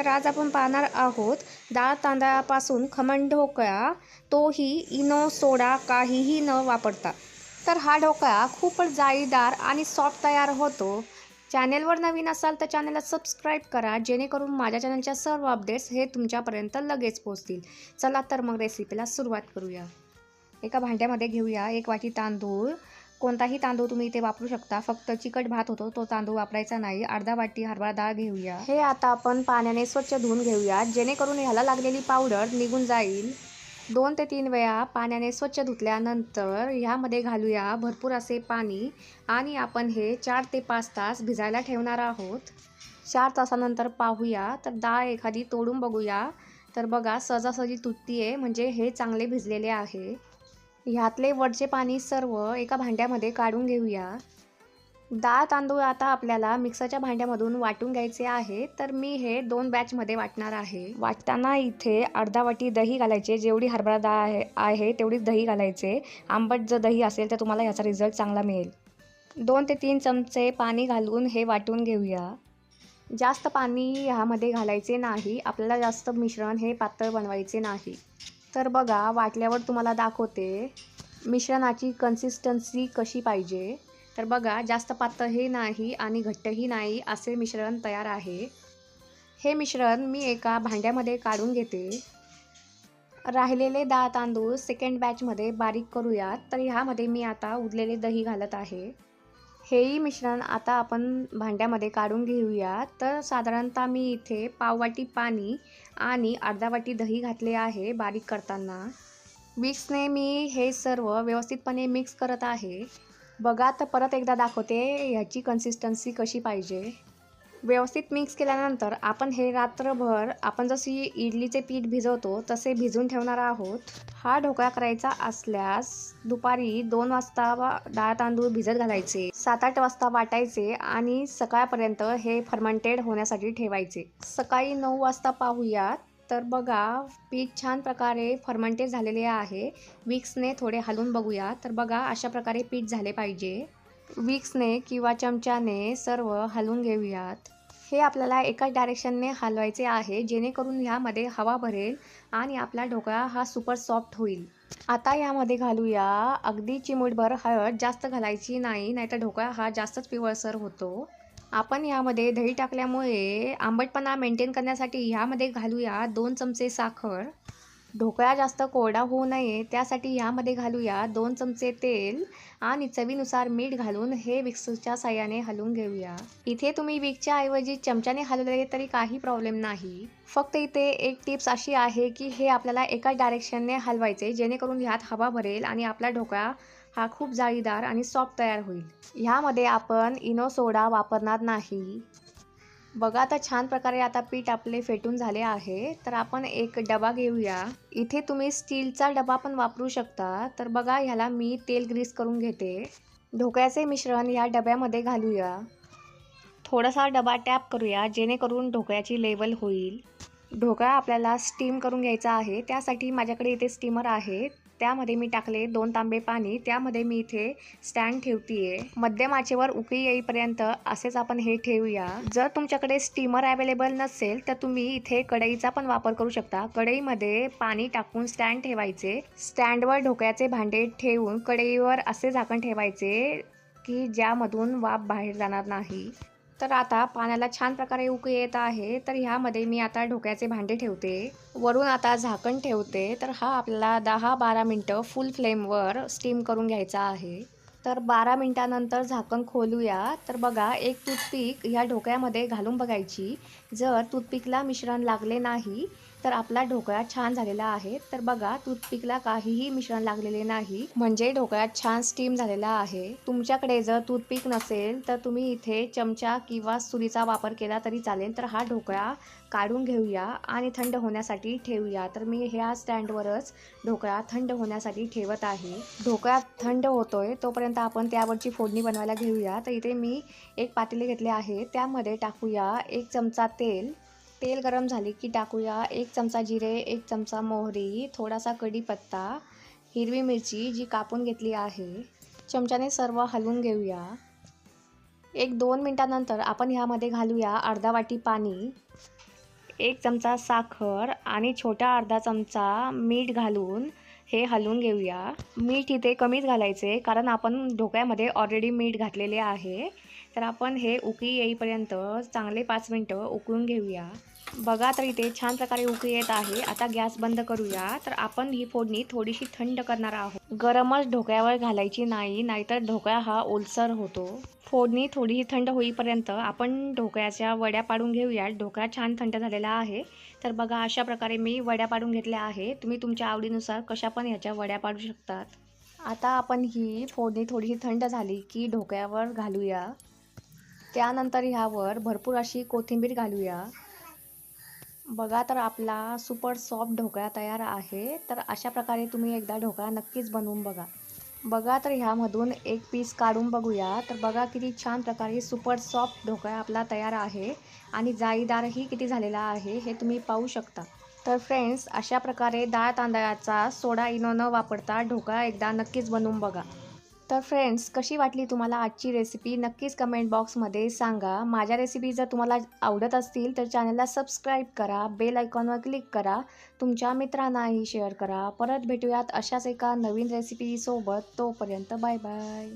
तर आज आपण पाहणार आहोत डाळ तांदळापासून खमण ढोकळा तोही इनो सोडा काहीही न वापरता. तर हा ढोकळा खूपच जाळीदार आणि सॉफ्ट तयार होतो. चॅनेलवर नवीन असाल तर चॅनलला सबस्क्राईब करा जेणेकरून माझ्या चॅनलच्या सर्व अपडेट्स हे तुमच्यापर्यंत लगेच पोहोचतील. चला तर मग रेसिपीला सुरुवात करूया. एका भांड्यामध्ये घेऊया एक वाटी तांदूळ कोणताही तांदूळ तुम्ही इथे वापरू शकता. फक्त चिकट भात होतो तो तांदूळ वापरायचा नाही. अर्धा वाटी हरभरा डाळ घेऊया. हे आता आपण पाण्याने स्वच्छ धुवून घेऊया. जेणेकरून ह्याला लागलेली पावडर निघून जाईल. दोन ते तीन वेळा पाण्याने स्वच्छ धुतल्यानंतर ह्यामध्ये घालूया भरपूर असे पाणी. आणि आपण हे चार ते पाच तास भिजायला ठेवणार आहोत. चार तासानंतर पाहूया. तर डाळ एखादी तोडून बघूया. तर बघा सहजासहजी तुटती आहे म्हणजे हे चांगले भिजलेले आहे. ह्यातले वरचे पाणी सर्व एका भांड्यामध्ये काढून घेऊया. डाळ तांदूळ आता आपल्याला मिक्सरच्या भांड्यामधून वाटून घ्यायचे आहे तर मी हे दोन बॅचमध्ये वाटणार आहे. वाटताना इथे अर्धा वाटी दही घालायचे जेवढी हरभरा डाळ आहे आहे तेवढीच दही घालायचे. आंबट जर दही असेल तर तुम्हाला ह्याचा रिझल्ट चांगला मिळेल. दोन ते तीन चमचे पाणी घालून हे वाटून घेऊया. जास्त पाणी ह्यामध्ये घालायचे नाही. आपल्याला जास्त मिश्रण हे पातळ बनवायचे नाही. तर बघा वाटल्यावर तुम्हाला दाखवते मिश्रणाची कन्सिस्टन्सी कशी पाहिजे. तर बघा जास्त पातळही नाही आणि घट्टही नाही असे मिश्रण तयार आहे. हे मिश्रण मी एका भांड्यामध्ये काढून घेते. राहिलेले दहा तांदूळ सेकंड बॅचमध्ये बारीक करूयात. तर ह्यामध्ये मी आता उरलेले दही घालत आहे. हेही मिश्रण आता आपण भांड्यामध्ये काढून घेऊया. तर साधारणतः मी इथे पाववाटी पाणी आणि अर्धा वाटी दही घातले आहे बारीक करताना. मिक्सने मी हे सर्व व्यवस्थितपणे मिक्स करत आहे. बघा तर परत एकदा दाखवते ह्याची कन्सिस्टन्सी कशी पाहिजे. व्यवस्थित मिक्स केल्यानंतर आपण हे रात्रभर आपण जशी इडलीचे पीठ भिजवतो तसे भिजून ठेवणार आहोत. हा ढोकळा करायचा असल्यास दुपारी दोन वाजता वा डाळ तांदूळ भिजत घालायचे. सात आठ वाजता वाटायचे आणि सकाळपर्यंत हे फर्मंटेड होण्यासाठी ठेवायचे. सकाळी नऊ वाजता पाहूयात. तर बघा पीठ छान प्रकारे फर्मंटेड झालेले आहे. विक्सने थोडे हलवून बघूया. तर बघा अशा प्रकारे पीठ झाले पाहिजे. विक्सने किंवा चमच्याने सर्व हलवून घेऊयात. हे आपल्याला एकाच डायरेक्शनने हलवायचे आहे जेणेकरून ह्यामध्ये हवा भरेल आणि आपला ढोकळा हा सुपर सॉफ्ट होईल. आता यामध्ये घालूया अगदी चिमूटभर हळद जास्त घालायची नाही नाहीतर ढोकळा हा जास्तच पिवळसर होतो. आपण यामध्ये दही टाकल्यामुळे आंबटपणा मेंटेन करण्यासाठी ह्यामध्ये घालूया दोन चमचे साखर. ढोकळा जास्त कोरडा होऊ नये त्यासाठी ह्यामध्ये घालूया दोन चमचे तेल आणि चवीनुसार मीठ घालून हे विक्सच्या साह्याने हलवून घेऊया. इथे तुम्ही विकच्या ऐवजी चमच्याने हलवले तरी काही प्रॉब्लेम नाही. फक्त इथे एक टिप्स अशी आहे की हे आपल्याला एकाच डायरेक्शनने हलवायचे जेणेकरून ह्यात हवा भरेल आणि आपला ढोकळा हा खूप जाळीदार आणि सॉफ्ट तयार होईल. ह्यामध्ये आपण इनो सोडा वापरणार नाही. बघा आता छान प्रकारे आता पीठ आपले फेटून झाले आहे. तर आपण एक डबा घेऊया. इथे तुम्ही स्टीलचा डबा पण वापरू शकता. तर बघा ह्याला मी तेल ग्रीस करून घेते. ढोकळ्याचे मिश्रण या डब्यामध्ये घालूया. थोडासा डबा टॅप करूया जेणेकरून ढोकळ्याची लेवल होईल. ढोकळा आपल्याला स्टीम करून घ्यायचा आहे. त्यासाठी माझ्याकडे इथे स्टीमर आहे. त्यामध्ये मी टाकले दोन तांबे पाणी. त्यामध्ये मी इथे स्टँड ठेवतीये. मध्यम आचेवर उकळी येईपर्यंत असेच आपण हे ठेवूया. जर तुमच्याकडे स्टीमर अवेलेबल नसेल तर तुम्ही इथे कढईचा पण वापर करू शकता. कढईमध्ये पाणी टाकून स्टँड ठेवायचे. स्टँडवर ढोकळ्याचे भांडे ठेवून कढईवर असे झाकण ठेवायचे की ज्यामधून वाफ बाहेर जाणार नाही. तर आता पाण्याला छान प्रकारे उकळी येत आहे तर ह्यामध्ये मी आता ढोक्याचे भांडे ठेवते. वरून आता झाकण ठेवते तर हा आपल्याला दहा बारा मिनटं फुल फ्लेमवर स्टीम करून घ्यायचा आहे. तर बारा मिनटानंतर झाकण खोलूया. तर बघा एक टूथपिक ह्या ढोक्यामध्ये घालून बघायची. जर टूथपिकला मिश्रण लागले नाही तर आपला ढोकळा छान झालेला आहे. तर बघा टूथपिकला काहीही मिश्रण लागलेले नाही. म्हणजे ढोकळा छान स्टीम झालेला आहे. तुमच्याकडे जर टूथपिक नसेल तर तुम्ही इथे चमचा किंवा सुरीचा वापर केला तरी चालेल. तर हा ढोकळा काढून घेऊया आणि थंड होण्यासाठी ठेवूया. तर मी ह्या स्टँडवरच ढोकळा थंड होण्यासाठी ठेवत आहे. ढोकळा थंड होतोय तोपर्यंत आपण त्यावरची फोडणी बनवायला घेऊया. तर इथे मी एक पातेले घेतले आहे त्यामध्ये टाकूया एक चमचा तेल. तेल गरम झाले की टाकूया. एक चमचा जिरे एक चमचा मोहरी थोडासा कढीपत्ता हिरवी मिरची जी कापून घेतली आहे. चमच्याने सर्व हलवून घेऊया. एक दोन मिनटानंतर आपण ह्यामध्ये घालूया अर्धा वाटी पाणी एक चमचा साखर आणि छोटा अर्धा चमचा मीठ घालून हे हलवून घेऊया. मीठ इथे कमीच घालायचे कारण आपण ढोकळ्यामध्ये ऑलरेडी मीठ घातलेले आहे. तर आपण हे उकळी येईपर्यंत चांगले पाच मिनटं उकळून घेऊया. बघा तर इथे छान प्रकारे उकळी येत आहे. आता गॅस बंद करूया. तर आपण ही फोडणी थोडीशी थंड करणार आहोत. गरमच ढोकळ्यावर घालायची नाही नाहीतर ढोकळा हा ओलसर होतो. फोडणी थोडीही थंड होईपर्यंत आपण ढोकळ्याच्या वड्या पाडून घेऊया. ढोकळा छान थंड झालेला आहे. तर बघा अशा प्रकारे मी वड्या पाडून घेतल्या आहे तुम्ही तुमच्या आवडीनुसार कशा पण ह्याच्या वड्या पाडू शकतात. आता आपण ही फोडणी थोडीशी थंड झाली की ढोकळ्यावर घालूया. त्यानंतर ह्यावर भरपूर अशी कोथिंबीर घालूया. बघा तर आपला सुपर सॉफ्ट ढोकळा तयार आहे. तर अशा प्रकारे तुम्ही एकदा ढोकळा नक्कीच बनवून बघा. बघा तर ह्यामधून एक पीस काढून बघूया. तर बघा किती छान प्रकारे सुपर सॉफ्ट ढोकळा आपला तयार आहे आणि जाळीदारही किती झालेला आहे हे तुम्ही पाहू शकता. तर फ्रेंड्स अशा प्रकारे डाळ तांदळाचा सोडा इनो न वापरता ढोकळा एकदा नक्कीच बनवून बघा. तर फ्रेंड्स कशी वाटली तुम्हाला आजची रेसिपी नक्कीच कमेंट बॉक्समध्ये सांगा. माझ्या रेसिपी जर तुम्हाला आवडत असतील तर चॅनलला सबस्क्राईब करा बेल आयकॉनवर क्लिक करा तुमच्या मित्रांनाही शेअर करा. परत भेटूयात अशाच एका नवीन रेसिपीसोबत तोपर्यंत बाय बाय